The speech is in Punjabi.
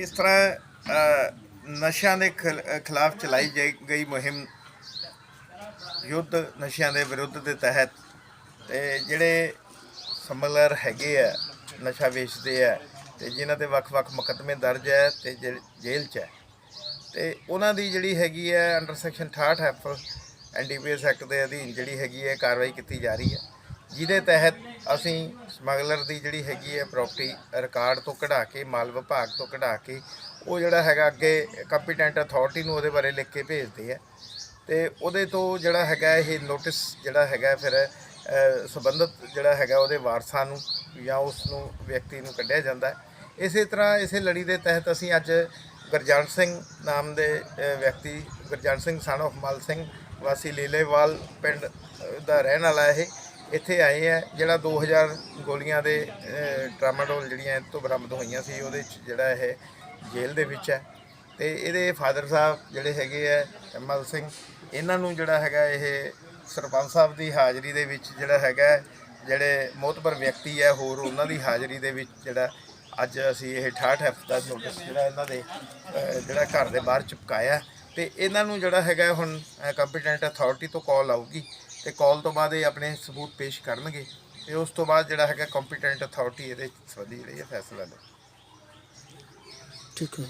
ਇਸ ਤਰ੍ਹਾਂ ਨਸ਼ਿਆਂ ਦੇ ਖਿਲ- ਖਿਲਾਫ ਚਲਾਈ ਜਾਈ- ਗਈ ਮੁਹਿੰਮ ਯੁੱਧ ਨਸ਼ਿਆਂ ਦੇ ਵਿਰੁੱਧ ਦੇ ਤਹਿਤ। ਤੇ ਜਿਹੜੇ ਸਮਗਲਰ ਹੈਗੇ ਆ, ਨਸ਼ਾ ਵੇਚਦੇ ਆ, ਤੇ ਜਿਨ੍ਹਾਂ ਤੇ ਵੱਖ-ਵੱਖ ਮੁਕੱਦਮੇ ਦਰਜ ਹੈ ਤੇ ਜੇਲ੍ਹ 'ਚ ਹੈ ਤੇ ਉਹਨਾਂ ਦੀ ਜਿਹੜੀ ਹੈਗੀ ਹੈ under section 68 F NDPS act ਦੇ ਅਧੀਨ ਜਿਹੜੀ ਹੈਗੀ ਹੈ ਕਾਰਵਾਈ ਕੀਤੀ ਜਾ ਰਹੀ ਹੈ ਜਿਹਦੇ ਤਹਿਤ ਅਸੀਂ ਸਮਗਲਰ ਦੀ ਜਿਹੜੀ ਹੈਗੀ ਹੈ ਪ੍ਰਾਪਰਟੀ ਰਿਕਾਰਡ ਤੋਂ ਕਢਾ ਕੇ ਮਾਲ ਵਿਭਾਗ ਤੋਂ ਕਢਾ ਕੇ ਉਹ ਜਿਹੜਾ ਹੈਗਾ ਅੱਗੇ ਕੰਪੀਟੈਂਟ ਅਥਾਰਟੀ ਨੂੰ ਉਹਦੇ ਬਾਰੇ ਲਿਖ ਕੇ ਭੇਜਦੇ ਆ ਤੇ ਉਹਦੇ ਤੋਂ ਜਿਹੜਾ ਹੈਗਾ ਇਹ ਨੋਟਿਸ ਜਿਹੜਾ ਹੈਗਾ ਫਿਰ ਅ, ਸੰਬੰਧਿਤ ਜਿਹੜਾ ਹੈਗਾ ਉਹਦੇ ਵਾਰਸਾਂ ਨੂੰ ਜਾਂ ਉਸ ਨੂੰ ਵਿਅਕਤੀ ਨੂੰ ਕੱਢਿਆ ਜਾਂਦਾ ਇਸੇ ਤਰ੍ਹਾਂ ਇਸੇ ਲੜੀ ਦੇ ਤਹਿਤ ਅਸੀਂ ਅੱਜ ਗੁਰਜੰਟ ਸਿੰਘ ਨਾਮ ਦੇ ਵਿਅਕਤੀ ਗੁਰਜੰਟ ਸਿੰਘ ਸਨ of ਮਲ ਸਿੰਘ ਵਾਸੀ ਲੀਲੇਵਾਲ ਪਿੰਡ ਦਾ ਰਹਿਣ ਵਾਲਾ ਇਹ। ਇੱਥੇ ਆਏ ਆ ਜਿਹੜਾ 2000 ਗੋਲੀਆਂ ਦੇ ਅ, ਟਰਾਮਾਡੋਲ ਜਿਹੜੀਆਂ ਇਹ ਤੋਂ ਬਰਾਮਦ ਹੋਈਆਂ ਸੀ ਉਹਦੇ 'ਚ ਜਿਹੜਾ ਇਹ ਜੇਲ੍ਹ ਦੇ ਵਿੱਚ ਹੈ। ਤੇ ਇਹਦੇ ਫਾਦਰ ਸਾਹਿਬ ਜਿਹੜੇ ਹੈਗੇ ਆ ਅਮਲ ਸਿੰਘ ਇਹਨਾਂ ਨੂੰ ਜਿਹੜਾ ਹੈਗਾ ਇਹ ਸਰਪੰਚ ਸਾਹਿਬ ਦੀ ਹਾਜ਼ਰੀ ਦੇ ਵਿੱਚ ਜਿਹੜਾ ਹੈਗਾ ਜਿਹੜੇ ਮੋਤਬਰ ਵਿਅਕਤੀ ਹੈ ਹੋਰ ਉਹਨਾਂ ਦੀ ਹਾਜ਼ਰੀ ਦੇ ਵਿੱਚ ਜਿਹੜਾ ਅੱਜ ਅਸੀਂ ਇਹ 68 ਐਫ ਦਾ ਨੋਟਿਸ ਜਿਹੜਾ ਇਹਨਾਂ ਦੇ ਜਿਹੜਾ ਘਰ ਦੇ ਬਾਹਰ ਚਿਪਕਾਇਆ। ਤੇ ਇਹਨਾਂ ਨੂੰ ਜਿਹੜਾ ਹੈਗਾ ਹੁਣ ਕੰਪੀਟੈਂਟ ਅਥਾਰਟੀ ਤੋਂ ਕਾਲ ਆਊਗੀ। ਤੇ ਕਾਲ ਤੋਂ ਬਾਅਦ ਇਹ ਆਪਣੇ ਸਬੂਤ ਪੇਸ਼ ਕਰਨਗੇ ਤੇ ਉਸ ਤੋਂ ਬਾਅਦ ਜਿਹੜਾ ਹੈਗਾ ਕੰਪੀਟੈਂਟ ਅਥਾਰਟੀ ਇਹਦੇ ਸੰਬੰਧੀ ਜਿਹੜੀ ਹੈ ਫੈਸਲਾ ਲੈ ਠੀਕ ਹੈ।